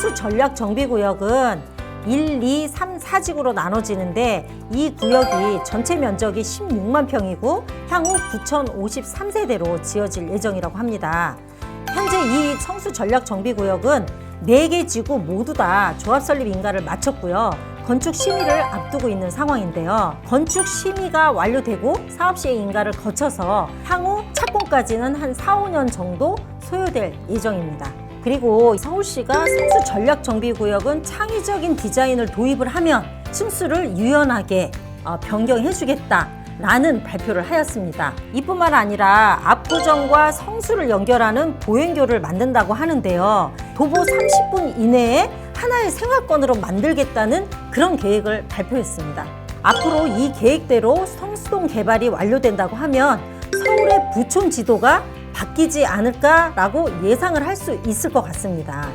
성수 전략 정비 구역은 1, 2, 3, 4지구로 나눠지는데 이 구역이 전체 면적이 16만 평이고 향후 9,053세대로 지어질 예정이라고 합니다. 현재 이 성수 전략 정비 구역은 4개 지구 모두 다 조합 설립 인가를 마쳤고요. 건축 심의를 앞두고 있는 상황인데요. 건축 심의가 완료되고 사업 시행 인가를 거쳐서 향후 착공까지는 한 4, 5년 정도 소요될 예정입니다. 그리고 서울시가 성수 전략 정비 구역은 창의적인 디자인을 도입을 하면 층수를 유연하게 어, 변경해 주겠다. 라는 발표를 하였습니다. 이뿐만 아니라 압구정과 성수를 연결하는 보행교를 만든다고 하는데요. 도보 30분 이내에 하나의 생활권으로 만들겠다는 그런 계획을 발표했습니다. 앞으로 이 계획대로 성수동 개발이 완료된다고 하면 서울의 부촌 지도가 바뀌지 않을까라고 예상을 할 수 있을 것 같습니다.